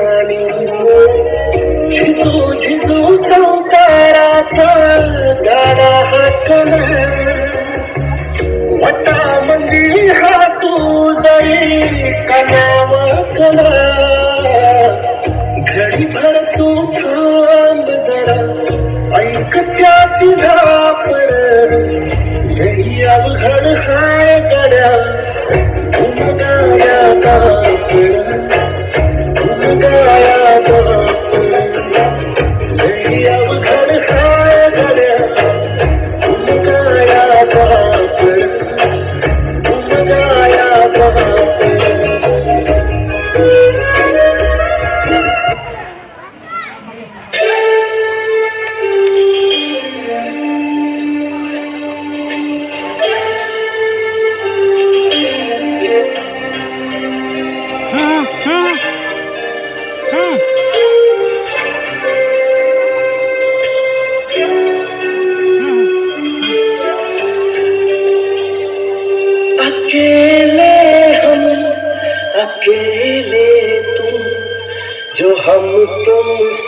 सन पाणी झिजू झिजू संसाराचा गाडा हाकल वटामंदी हसू जाई कला घडी भर तू थांब जरा ऐक त्याची धापर लई अवघड हा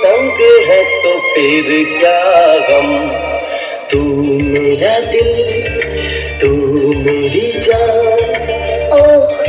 संग है तो फिर क्या गम? तू मेरा दिल तू मेरी जान। Oh,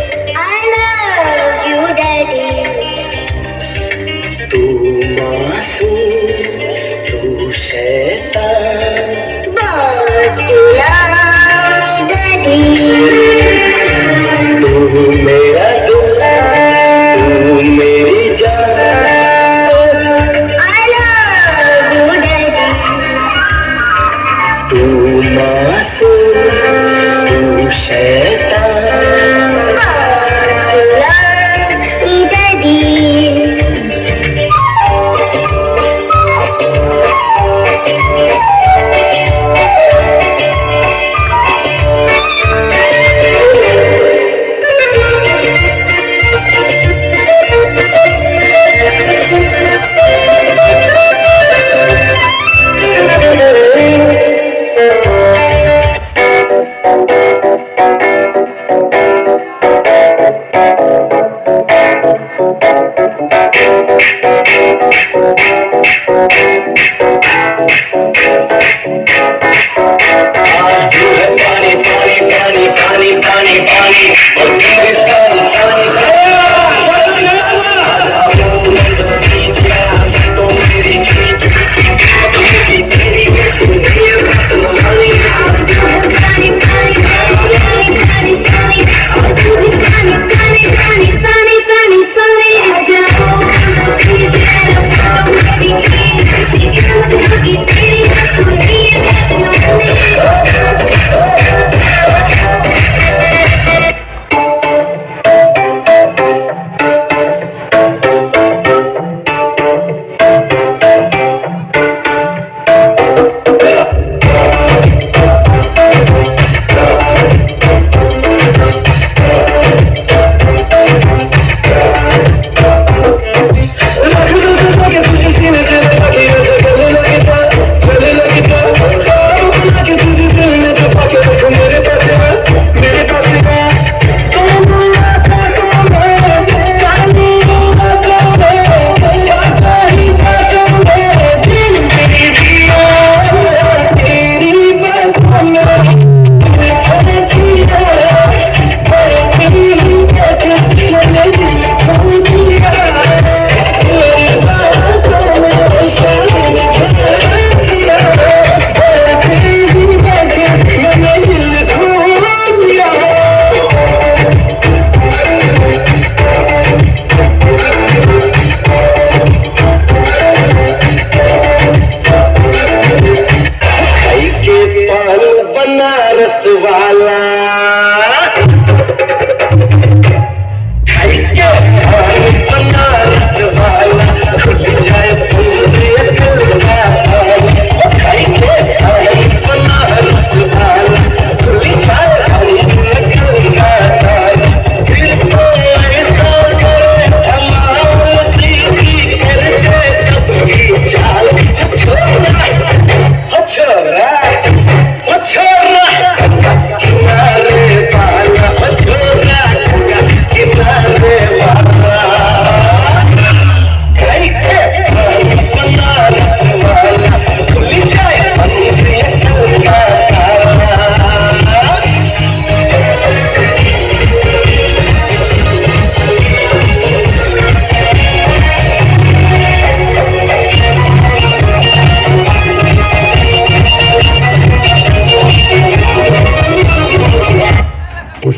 बनारस वाला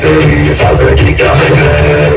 Baby, it's already to in.